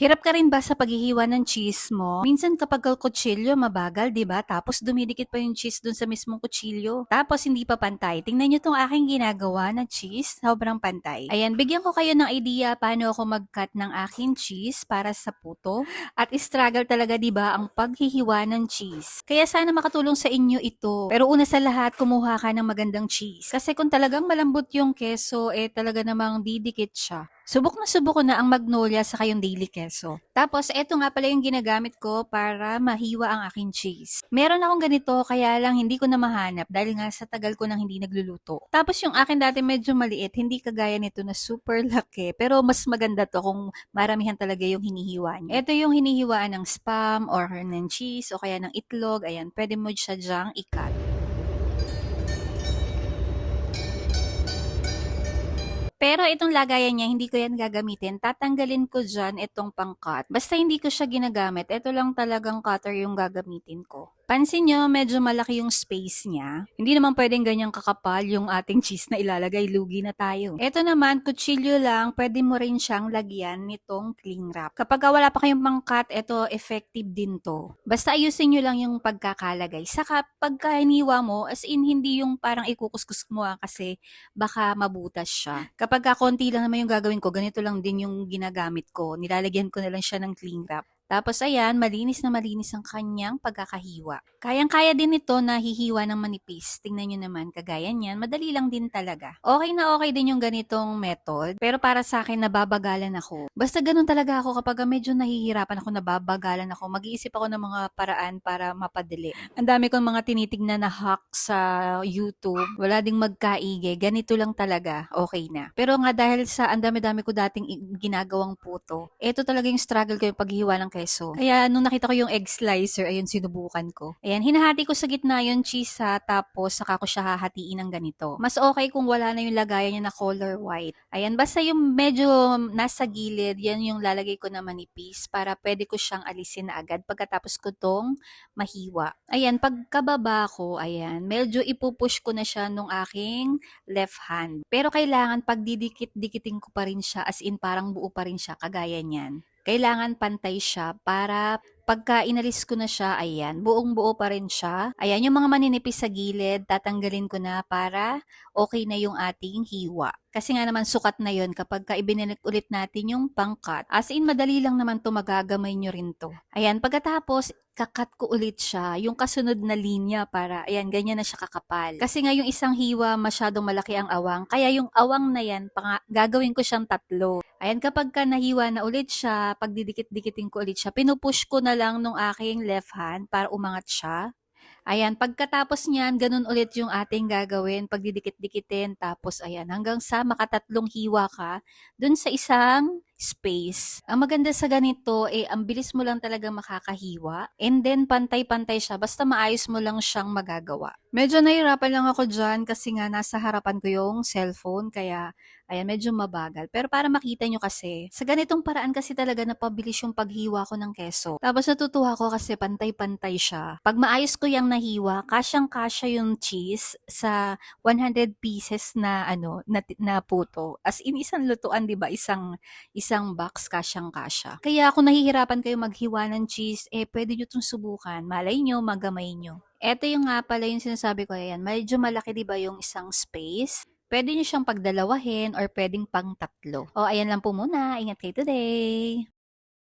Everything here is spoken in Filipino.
Hirap ka rin ba sa paghihiwa ng cheese mo? Minsan kapag ang kutsilyo mabagal, 'di ba? Tapos dumidikit pa yung cheese dun sa mismong kutsilyo. Tapos hindi pa pantay. Tingnan niyo tong aking ginagawa na cheese, sobrang pantay. Ayan, bigyan ko kayo ng idea paano ako mag-cut ng aking cheese para sa puto. At struggle talaga 'di ba ang paghihiwa ng cheese. Kaya sana makatulong sa inyo ito. Pero una sa lahat, kumuha ka ng magandang cheese. Kasi kung talagang malambot yung keso, eh talaga namang didikit siya. Subok na subok ko na ang magnolia sa kayong daily keso. Tapos, eto nga pala yung ginagamit ko para mahiwa ang aking cheese. Meron akong ganito, kaya lang hindi ko na mahanap dahil nga sa tagal ko nang hindi nagluluto. Tapos yung akin dati medyo maliit, hindi kagaya nito na super laki. Pero mas maganda to kung maramihan talaga yung hinihiwa niya. Ito yung hinihiwaan ng spam or ng cheese o kaya ng itlog. Ayan, pwede mo siya dyang ikat. Pero itong lagayan niya, hindi ko yan gagamitin. Tatanggalin ko dyan itong pang-cut. Basta hindi ko siya ginagamit, ito lang talagang cutter yung gagamitin ko. Pansin nyo, medyo malaki yung space niya. Hindi naman pwedeng ganyang kakapal yung ating cheese na ilalagay. Lugi na tayo. Ito naman, kutsilyo lang, pwede mo rin siyang lagyan nitong cling wrap. Kapag wala pa kayong pang-cut, ito effective din to. Basta ayusin nyo lang yung pagkakalagay. Saka pagka hiniwa mo, as in hindi yung parang ikukuskus mo ah, kasi baka mabutas siya. Kapag ka konti lang naman yung gagawin ko, ganito lang din yung ginagamit ko. Nilalagyan ko na lang siya ng cling wrap. Tapos ayan, malinis na malinis ang kanyang pagkakahiwa. Kayang-kaya din ito na hihiwa ng manipis. Tingnan nyo naman, kagaya niyan, madali lang din talaga. Okay na okay din yung ganitong method, pero para sa akin, nababagalan ako. Basta ganun talaga ako kapag medyo nahihirapan ako, nababagalan ako, mag-iisip ako ng mga paraan para mapadali. Ang dami kong mga tinitignan na hack sa YouTube, wala ding magkaige, ganito lang talaga, okay na. Pero nga dahil sa ang dami-dami ko dating ginagawang puto, ito talaga yung struggle ko yung paghihiwa ng keso. Kaya nung nakita ko yung egg slicer, ayun, sinubukan ko. Ayan, hinahati ko sa gitna yung cheese ha, tapos saka ko siya hahatiin ng ganito. Mas okay kung wala na yung lagayan niya na color white. Ayan, basta yung medyo nasa gilid, yan yung lalagay ko na manipis para pwede ko siyang alisin na agad pagkatapos ko tong mahiwa. Ayan, pagkababa ko, ayan, medyo ipupush ko na siya nung aking left hand. Pero kailangan pag didikit-dikitin ko pa rin siya, as in parang buo pa rin siya, kagaya niyan kailangan pantay siya para pagka inalis ko na siya, ayan, buong buo pa rin siya. Ayan, yung mga maninipis sa gilid, tatanggalin ko na para okay na yung ating hiwa. Kasi nga naman sukat na yon kapag ka ibinilik ulit natin yung pangkat. As in, madali lang naman to magagamay nyo rin to. Ayan, pagkatapos, kakat ko ulit siya, yung kasunod na linya para, ayan, ganyan na siya kakapal. Kasi nga yung isang hiwa, masyadong malaki ang awang. Kaya yung awang na yan, panga, gagawin ko siyang tatlo. Ayan, kapag ka nahiwa na ulit siya, pag didikit-dikitin ko ulit siya, pinupush ko na lang nung aking left hand para umangat siya. Ayan, pagkatapos niyan, ganun ulit yung ating gagawin, pagdidikit-dikitin, tapos ayan, hanggang sa makatatlong hiwa ka dun sa isang space. Ang maganda sa ganito, eh, ang bilis mo lang talaga makakahiwa, and then pantay-pantay siya, basta maayos mo lang siyang magagawa. Medyo nahirapan lang ako dyan kasi nga nasa harapan ko yung cellphone, kaya ayan, medyo mabagal. Pero para makita nyo kasi, sa ganitong paraan kasi talaga napabilis yung paghiwa ko ng keso. Tapos natutuwa ko kasi pantay-pantay siya. Pag maayos ko yung nahiwa, kasyang-kasya yung cheese sa 100 pieces na ano na, na puto. As in isang lutuan, 'di ba? Isang isang box kasyang-kasya. Kaya kung nahihirapan kayo maghiwa ng cheese, eh pwede nyo itong subukan. Malay nyo, magamay nyo. Ito yung nga pala yung sinasabi ko, ayan, medyo malaki 'di ba yung isang space? Pwede nyo siyang pagdalawahin or pwedeng pang tatlo. O, ayan lang po muna. Ingat kayo today!